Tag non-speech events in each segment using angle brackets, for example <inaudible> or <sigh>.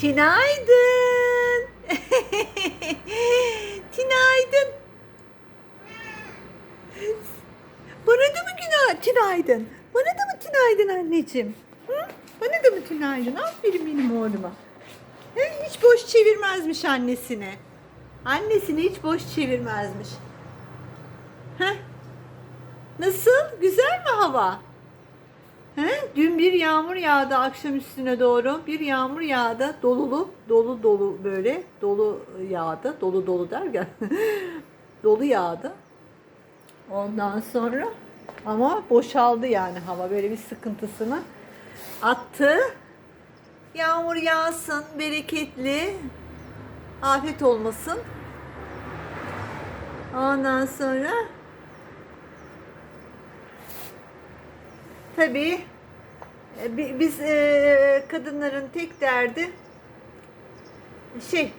Tinaydın. <laughs> Tinaydın. Bana da mı günah tinaydın? Bana da mı tinaydın anneciğim? Hı? Bana da mı tinaydın? Aferin benim oğluma. He, hiç boş çevirmezmiş annesine. Annesini hiç boş çevirmezmiş. Heh. Nasıl? Güzel mi hava? He? Dün bir yağmur yağdı akşam üstüne doğru. Bir yağmur yağdı. Dolulu, dolu dolu böyle. Dolu yağdı. Dolu dolu derken. <laughs> dolu yağdı. Ondan sonra ama boşaldı yani hava böyle bir sıkıntısını attı. Yağmur yağsın, bereketli. Afet olmasın. Ondan sonra tabii e, bi- biz e, kadınların tek derdi şey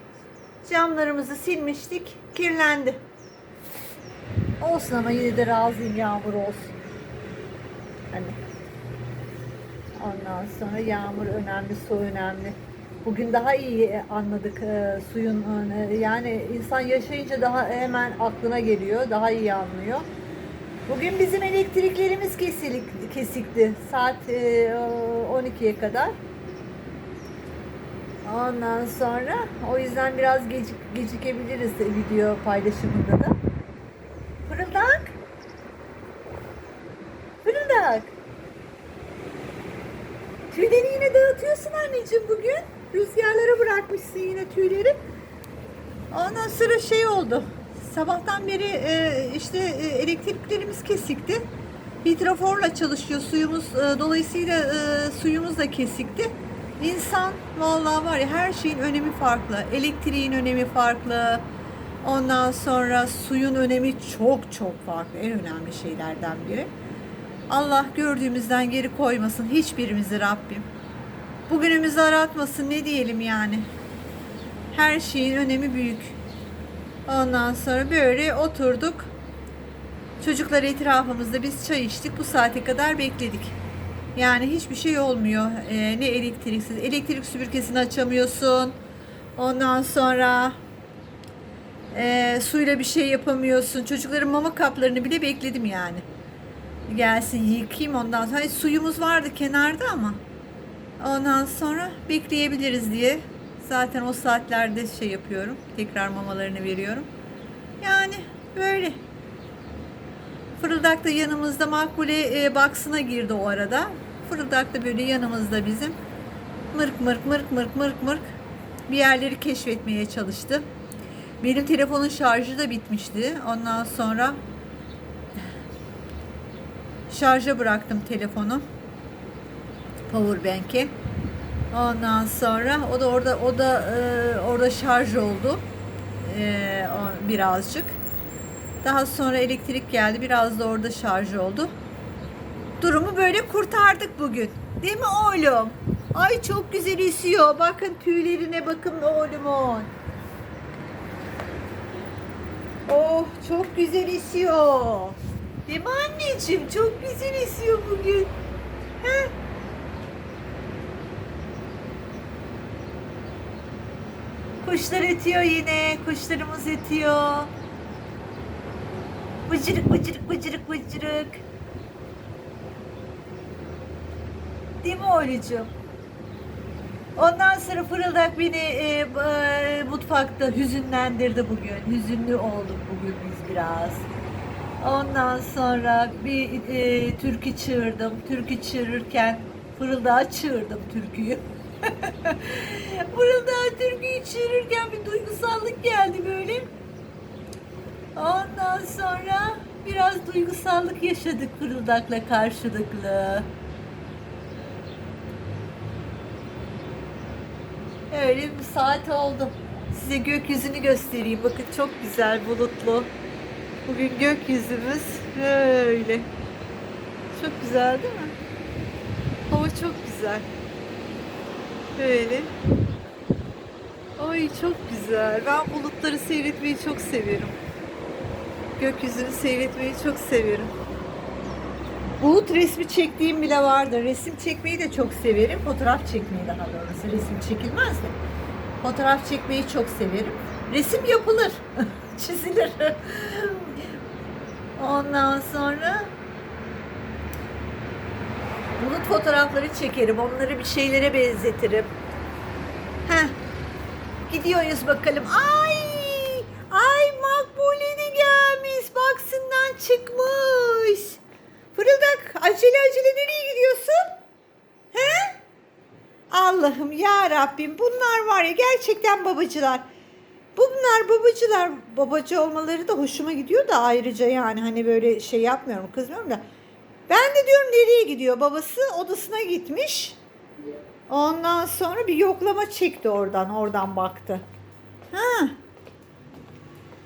camlarımızı silmiştik, kirlendi. Olsun ama yine de razıyım yağmur olsun. Hani ondan sonra yağmur önemli, su önemli. Bugün daha iyi anladık e, suyun yani insan yaşayınca daha hemen aklına geliyor, daha iyi anlıyor. Bugün bizim elektriklerimiz kesilik, kesikti saat e, 12'ye kadar. Ondan sonra o yüzden biraz gecik, gecikebiliriz video paylaşımında da. Fırıldak. Fırıldak. Tüyleri yine dağıtıyorsun anneciğim bugün. Rüzgarlara bırakmışsın yine tüyleri. Ondan sonra şey oldu. Sabahtan beri e, işte e, elektriklerimiz kesikti. Hidroforla çalışıyor suyumuz. e, dolayısıyla e, suyumuz da kesikti. İnsan vallahi var ya her şeyin önemi farklı. Elektriğin önemi farklı. Ondan sonra suyun önemi çok çok farklı. En önemli şeylerden biri. Allah gördüğümüzden geri koymasın hiçbirimizi Rabbim. Bugünümüzü aratmasın ne diyelim yani. Her şeyin önemi büyük. Ondan sonra böyle oturduk. Çocuklar etrafımızda biz çay içtik. Bu saate kadar bekledik. Yani hiçbir şey olmuyor. Ee, ne elektriksiz. Elektrik süpürgesini açamıyorsun. Ondan sonra e, suyla bir şey yapamıyorsun. Çocukların mama kaplarını bile bekledim yani. Gelsin yıkayayım ondan sonra. Hani suyumuz vardı kenarda ama. Ondan sonra bekleyebiliriz diye. Zaten o saatlerde şey yapıyorum. Tekrar mamalarını veriyorum. Yani böyle. Fırıldak da yanımızda Makbule e, baksına girdi o arada. Fırıldak da böyle yanımızda bizim. Mırk mırk mırk mırk mırk mırk bir yerleri keşfetmeye çalıştı. Benim telefonun şarjı da bitmişti. Ondan sonra şarja bıraktım telefonu. Powerbank'e. Ondan sonra o da orada o da e, orada şarj oldu. E, o, birazcık. Daha sonra elektrik geldi. Biraz da orada şarj oldu. Durumu böyle kurtardık bugün. Değil mi oğlum? Ay çok güzel esiyor. Bakın tüylerine bakın oğlumun. Oh çok güzel esiyor. Değil mi anneciğim? Çok güzel esiyor bugün. Heh. Kuşlar ötüyor yine. Kuşlarımız ötüyor. Bıcırık bıcırık bıcırık bıcırık. Değil mi oğlucuğum? Ondan sonra fırıldak beni e, e, mutfakta hüzünlendirdi bugün. Hüzünlü olduk bugün biz biraz. Ondan sonra bir e, türkü çığırdım. Türkü çığırırken fırıldağa çığırdım türküyü. <laughs> <laughs> fırıldağa türküyü çığırırken bir duygusallık geldi böyle. Ondan sonra biraz duygusallık yaşadık fırıldakla karşılıklı. Öyle bir saat oldu. Size gökyüzünü göstereyim. Bakın çok güzel bulutlu. Bugün gökyüzümüz böyle. Çok güzel değil mi? Hava çok güzel. Böyle. Ay çok güzel. Ben bulutları seyretmeyi çok severim. Gökyüzünü seyretmeyi çok severim. Bulut resmi çektiğim bile vardır. Resim çekmeyi de çok severim. Fotoğraf çekmeyi daha doğrusu. Resim çekilmez de. Fotoğraf çekmeyi çok severim. Resim yapılır. <laughs> Çizilir. Ondan sonra bulut fotoğrafları çekerim. Onları bir şeylere benzetirim. Heh. Gidiyoruz bakalım. Ay! Ay Makbule'ni gelmiş. Baksından çıkmış. Fırıldak acele acele nereye gidiyorsun? He? Allah'ım ya Rabbim bunlar var ya gerçekten babacılar. Bunlar babacılar. Babacı olmaları da hoşuma gidiyor da ayrıca yani hani böyle şey yapmıyorum kızmıyorum da. Ben de diyorum nereye gidiyor? Babası odasına gitmiş. Ondan sonra bir yoklama çekti oradan. Oradan baktı. Ha.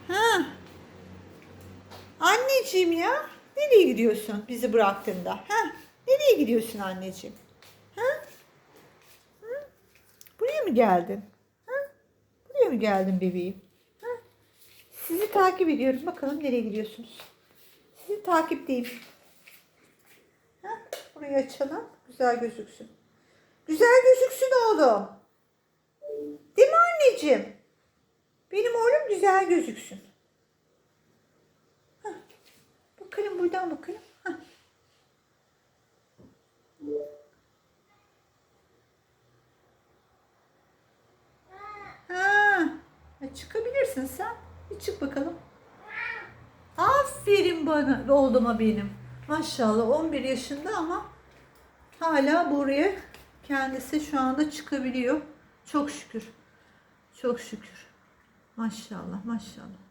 Ha. Anneciğim ya. Nereye gidiyorsun bizi bıraktığında? Ha? Nereye gidiyorsun anneciğim? Ha? Hı? Buraya mı geldin? Ha? Buraya mı geldin bebeğim? Ha? Sizi takip ediyorum. Bakalım nereye gidiyorsunuz? Sizi takipteyim. Burayı açalım. Güzel gözüksün. Güzel gözüksün oğlum. Değil mi anneciğim? Benim oğlum güzel gözüksün. Hah. Bakalım buradan bakalım. Ha. Ha, Çıkabilirsin sen. Bir çık bakalım. Aferin bana oğluma benim. Maşallah 11 yaşında ama hala buraya kendisi şu anda çıkabiliyor. Çok şükür. Çok şükür. Maşallah maşallah.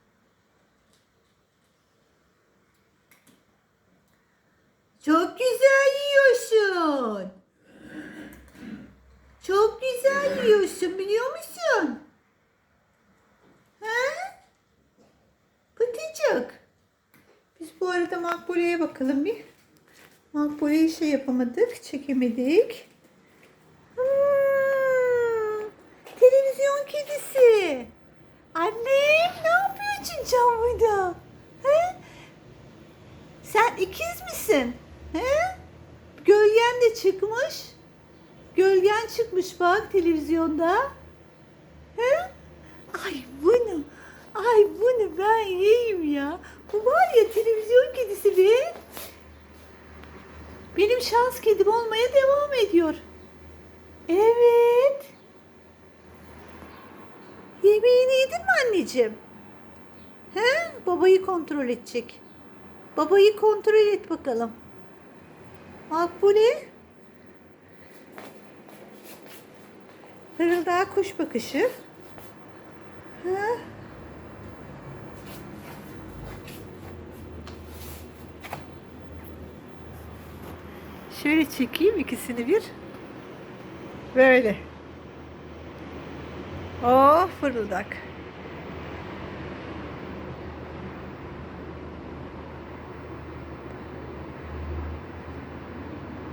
Çok güzel yiyorsun. Çok güzel yiyorsun biliyor musun? He? Pıtıcık. Biz bu arada Makbule'ye bakalım bir. Makbule'yi şey yapamadık, çekemedik. Hmm, televizyon kedisi. Annem ne yapıyorsun can burada? He? Sen ikiz misin? He? Gölgen de çıkmış. Gölgen çıkmış bak televizyonda. He? Ay bunu, ay bunu ben yiyeyim ya. Bu var ya televizyon kedisi be. Benim şans kedim olmaya devam ediyor. Evet. Yemeğini yedin mi anneciğim? He? Babayı kontrol edecek. Babayı kontrol et bakalım. Makbule. Fırıldağa kuş bakışı. Ha? Şöyle çekeyim ikisini bir. Böyle. Oh fırıldak.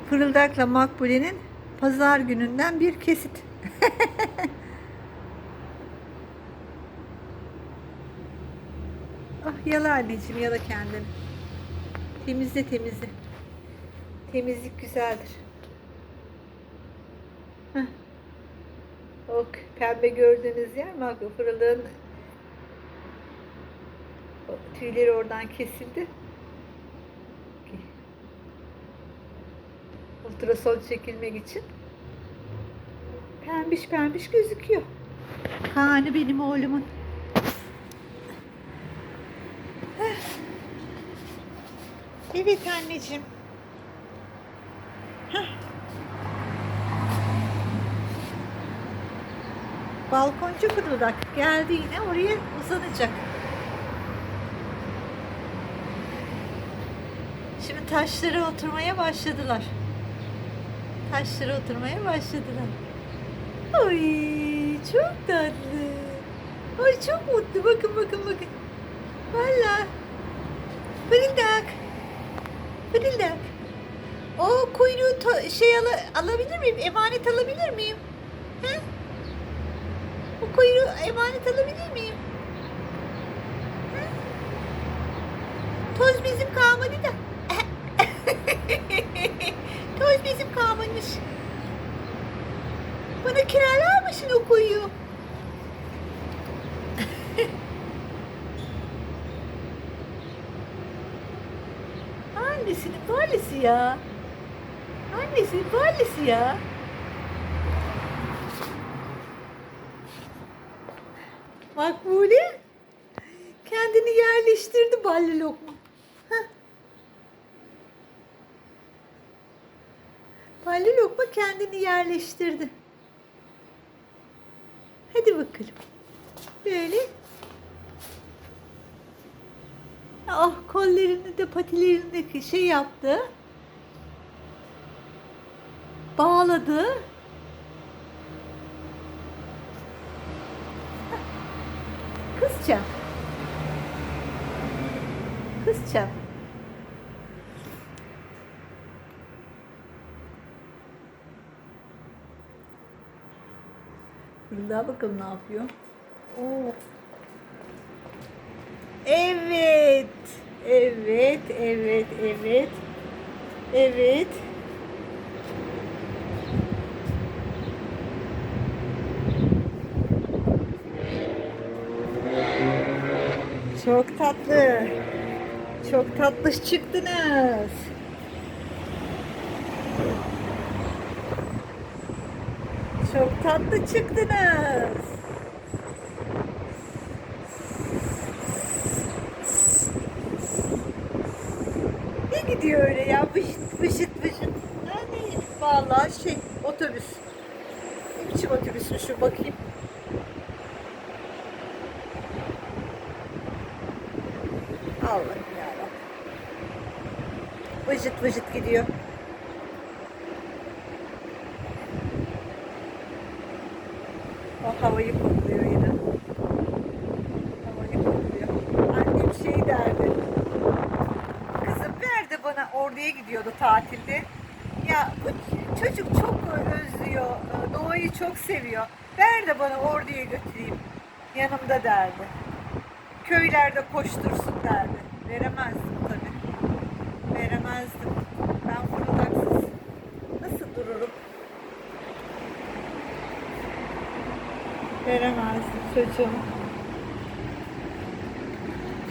Fırıldakla Makbule'nin pazar gününden bir kesit. <laughs> ah yala anneciğim yala kendini. Temizle temizle. Temizlik güzeldir. Heh. O pembe gördüğünüz yer mi? Bak, Fırılığın tüyleri oradan kesildi. Ultrason çekilmek için. Pembiş pembiş gözüküyor. Kaan'ı benim oğlumun. Evet anneciğim. Balkoncu fırıldak geldi yine oraya uzanacak. Şimdi taşlara oturmaya başladılar. Taşlara oturmaya başladılar. Ay çok tatlı. Ay çok mutlu. Bakın bakın bakın. Valla. Fırıldak. Fırıldak. O kuyruğu şey ala- alabilir miyim? Emanet alabilir miyim? Kuyruğu emanet alabilir miyim? Toz bizim kalmadı da. güzelmiş. Bana kiralar mısın o koyu? <laughs> Annesinin valisi ya. Annesinin valisi ya. Makbule kendini yerleştirdi balli lokma. Balli lokma kendini yerleştirdi. Hadi bakalım. Böyle. Ah kollarını da patilerini de şey yaptı. Bağladı. Kızça. Kızça. Daha bakalım ne yapıyor. Oo. Evet. Evet, evet, evet. Evet. Çok tatlı. Çok tatlış çıktınız. Çok tatlı çıktınız. Ne gidiyor öyle ya? Vışıt vışıt vışıt. Yani vallahi şey otobüs. Ne biçim otobüsmüş şu bakayım. Allah'ım yarabbim. Vıcıt vıcıt gidiyor. O havayı kokluyor yine. Havayı kokluyor. Annem şey derdi. Kızım ver de bana orduya gidiyordu tatilde. Ya bu çocuk çok özlüyor. Doğayı çok seviyor. Ver de bana orduya götüreyim. Yanımda derdi köylerde koştursun derdi. Veremezdim. Veremezdim. Ben fırıldaksız nasıl dururum? Veremezdim çocuğum.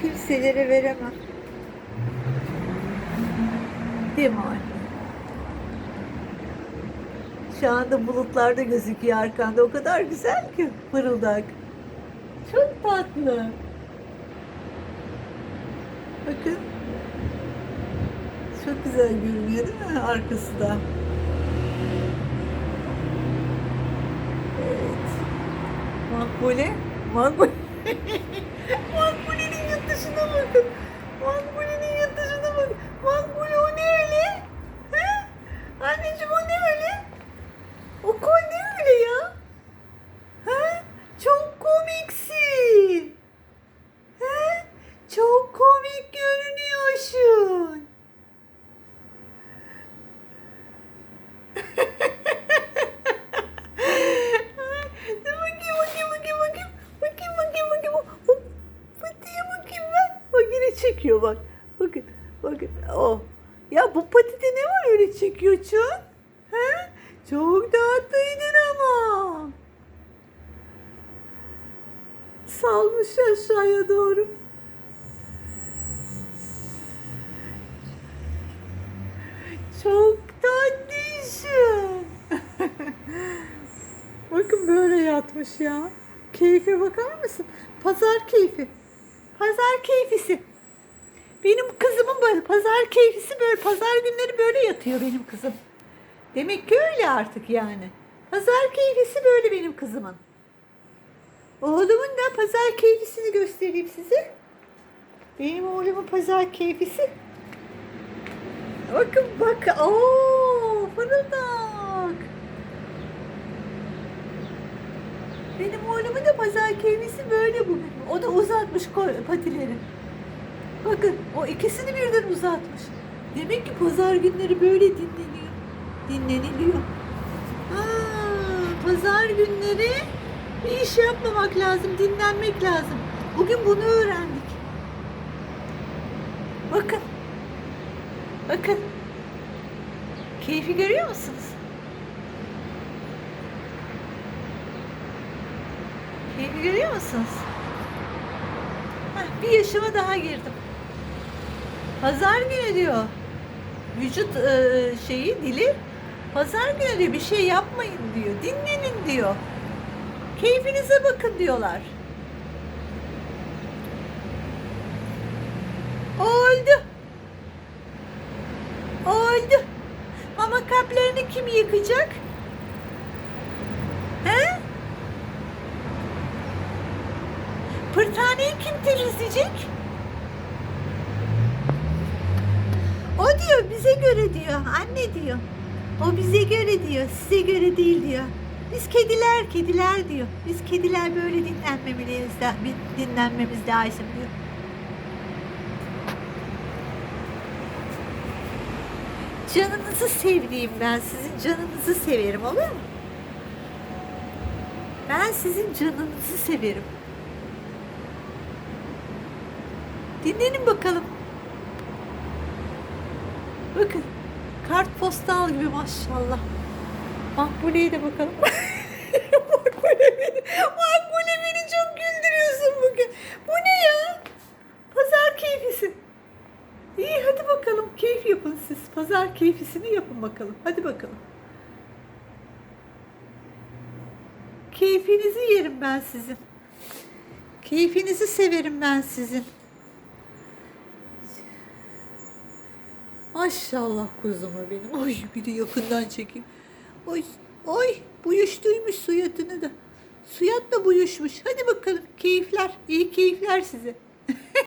Kimselere veremem. Değil mi anne? Şu anda bulutlarda gözüküyor arkanda. O kadar güzel ki fırıldak. Çok tatlı. Bakın. Çok güzel görünüyor değil mi arkası da? Evet. Makbule. Makbule. <laughs> Makbule'nin yurt dışına bakın. Makbule'nin yurt dışına bakın. Makbule o ne öyle? He? Anneciğim o ne öyle? O kol ne öyle ya? He? Çok komiksin. He? Çok komik görünüyorsun. Dur bakayım bakayım bakayım bakayım. Bakayım bakayım bakayım. Hop. Patiye bakayım ben. Bak yine çekiyor bak. Bakın bakın. Oh. Ya bu patide ne var öyle çekiyorsun? He? Çok tatlıydın ama. Salmış aşağıya doğru. Çok tatlısın. <laughs> Bakın böyle yatmış ya. Keyfe bakar mısın? Pazar keyfi. Pazar keyfisi. Benim kızımın böyle pazar keyfisi böyle pazar günleri böyle yatıyor benim kızım. Demek ki öyle artık yani. Pazar keyfisi böyle benim kızımın. Oğlumun da pazar keyfisini göstereyim size. Benim oğlumun pazar keyfisi. Bakın bak. Oo, fırıldak. Benim oğlumun da pazar keyfisi böyle bugün. O da uzatmış patileri. Bakın o ikisini birden uzatmış. Demek ki pazar günleri böyle dinleniyor. Dinleniliyor. Aa, pazar günleri bir iş yapmamak lazım, dinlenmek lazım. Bugün bunu öğrendik. Bakın. Bakın. Keyfi görüyor musunuz? Keyfi görüyor musunuz? Heh, bir yaşıma daha girdim. Pazar günü diyor. Vücut e, şeyi dili pazar günü diyor bir şey yapmayın diyor. Dinlenin diyor. Keyfinize bakın diyorlar. Oldu. Oldu. Mama kaplarını kim yıkacak? He? Pırtaneyi kim temizleyecek? O diyor bize göre diyor. Anne diyor. O bize göre diyor. Size göre değil diyor. Biz kediler, kediler diyor. Biz kediler böyle dinlenmemeliyiz, dinlenmemiz lazım diyor. Canınızı sevdiğim ben sizin canınızı severim olur mu? Ben sizin canınızı severim. Dinlenin bakalım. Bakın kartpostal gibi maşallah. Makbule'ye de bakalım. <laughs> Makbule beni, Makbule beni çok güldürüyorsun bugün. Bu ne ya? Pazar keyfisi. İyi hadi bakalım keyif yapın siz. Pazar keyfisini yapın bakalım. Hadi bakalım. Keyfinizi yerim ben sizin. Keyfinizi severim ben sizin. Maşallah kuzuma benim. Ay bir de yakından çekeyim. Ay, ay buyuştuymuş suyatını da. Suyat da buyuşmuş. Hadi bakalım keyifler, iyi keyifler size.